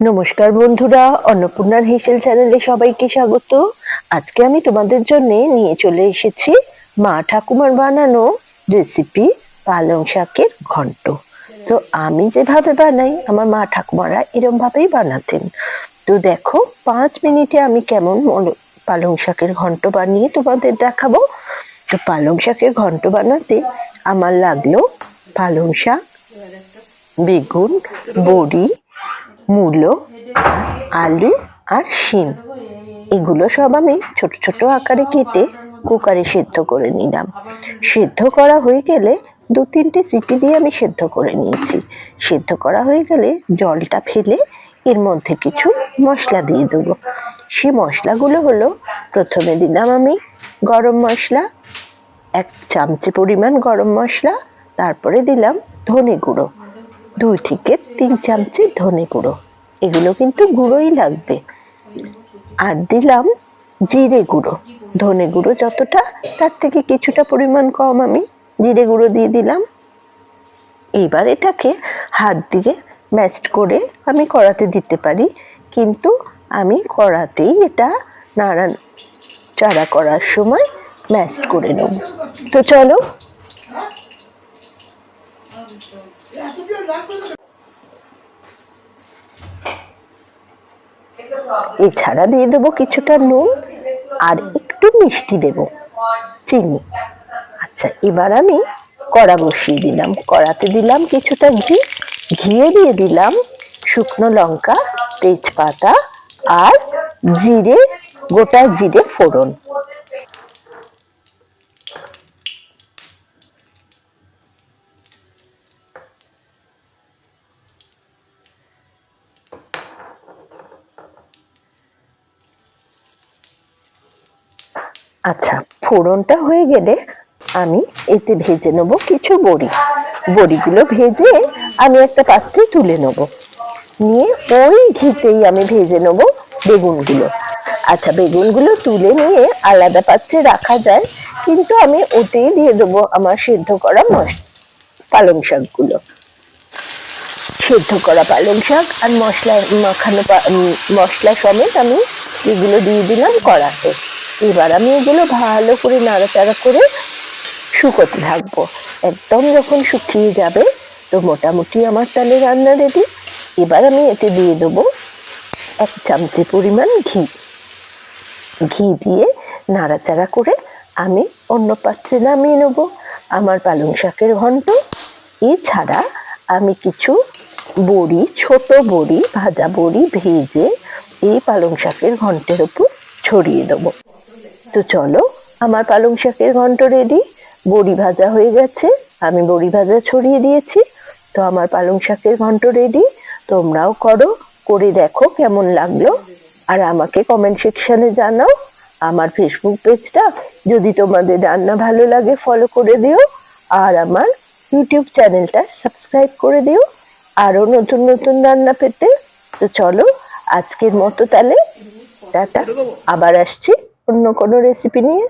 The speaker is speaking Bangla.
নমস্কার বন্ধুরা, অন্নপূর্ণার হেসেল চ্যানেলে সবাইকে স্বাগত। আজকে আমি তোমাদের জন্য নিয়ে চলে এসেছি মা ঠাকুমার বানানো রেসিপি পালং শাকের ঘন্ট। তো আমি যেভাবে বানাই, আমার মা ঠাকুমারা এরম ভাবেই বানাতেন। তো দেখো, পাঁচ মিনিটে আমি কেমন পালং শাকের ঘন্ট বানিয়ে তোমাদের দেখাবো। তো পালং শাকের ঘন্ট বানাতে আমার লাগল পালং শাক, বেগুন, বড়ি মূলো, আলু আর শিম। এগুলো সব আমি ছোট ছোট আকারে কেটে কুকারে সেদ্ধ করে নিলাম। সেদ্ধ করা হয়ে গেলে দু তিনটে সিটি দিয়ে আমি সেদ্ধ করে নিয়েছি। সেদ্ধ করা হয়ে গেলে জলটা ফেলে এর মধ্যে কিছু মশলা দিয়ে দেবো। সে মশলাগুলো হলো, প্রথমে দিলাম আমি গরম মশলা, এক চামচে পরিমাণ গরম মশলা, তারপরে দিলাম ধনে গুঁড়ো। দুই থেকে তিন চামচে ধনে গুঁড়ো। এগুলো কিন্তু গুঁড়োই লাগবে। আর দিলাম জিরে গুঁড়ো। ধনে গুঁড়ো যতটা, তার থেকে কিছুটা পরিমাণ কম আমি জিরে গুঁড়ো দিয়ে দিলাম। এবার এটাকে হাত দিয়ে ম্যাশড করে আমি কড়াতে দিতে পারি। কিন্তু আমি কড়াতেই এটা নাড়া, চাড়া করার সময় ম্যাশ করে নেব। তো চলো এছাড়া দিয়ে দেবো কিছুটা নুন আর একটু মিষ্টি দেব, চিনি। আচ্ছা এবার আমি কড়া বসিয়ে দিলাম। কড়াতে দিলাম কিছুটা ঘি। ঘিয়ে দিয়ে দিলাম শুকনো লঙ্কা, তেজপাতা আর জিরে, গোটা জিরে ফোড়ন। আচ্ছা ফোড়নটা হয়ে গেলে আমি এতে ভেজে নেব কিছু বড়ি। বড়িগুলো ভেজে আমি একটা পাত্রে তুলে নেব। নিয়ে ওই ঘিতেই আমি ভেজে নেব বেগুনগুলো। আচ্ছা বেগুনগুলো তুলে নিয়ে আলাদা পাত্রে রাখা যায়, কিন্তু আমি ওতেই দিয়ে দেবো আমার সেদ্ধ করা মশ, পালং শাকগুলো। সেদ্ধ করা পালং শাক আর মশলা মাখানো মশলা সমেত আমি এগুলো দিয়ে দিলাম কড়াতে। এবার আমি এগুলো ভালো করে নাড়াচাড়া করে শুকোতে থাকব। একদম যখন শুকিয়ে যাবে, তো মোটামুটি আমার তাহলে রান্না রেডি এবার আমি এতে দিয়ে দেবো এক চামচি পরিমাণ ঘি। ঘি দিয়ে নাড়াচাড়া করে আমি অন্য পাত্রে নামিয়ে নেব আমার পালং শাকের ঘন্ট। এছাড়া আমি কিছু বড়ি, ছোট বড়ি, ভাজা বড়ি ভেজে এই পালং শাকের ঘন্টের উপর ছড়িয়ে দেবো। তো চলো, আমার পালং শাকের ঘন্ট রেডি বড়ি ভাজা হয়ে গেছে, আমি বড়ি ভাজা ছড়িয়ে দিয়েছি। তো আমার পালং শাকের ঘন্ট রেডি তোমরাও করো, করে দেখো কেমন লাগল। আর আমাকে কমেন্ট সেকশনে জানাও। আমার ফেসবুক পেজটা যদি তোমাদের রান্না ভালো লাগে ফলো করে দিও। আর আমার ইউটিউব চ্যানেলটা সাবস্ক্রাইব করে দিও। আরও নতুন নতুন রান্না পেতে। তো চলো, আজকের মতো তাহলে টাটা। আবার আসছি। অন্য কোনো রেসিপি নিয়ে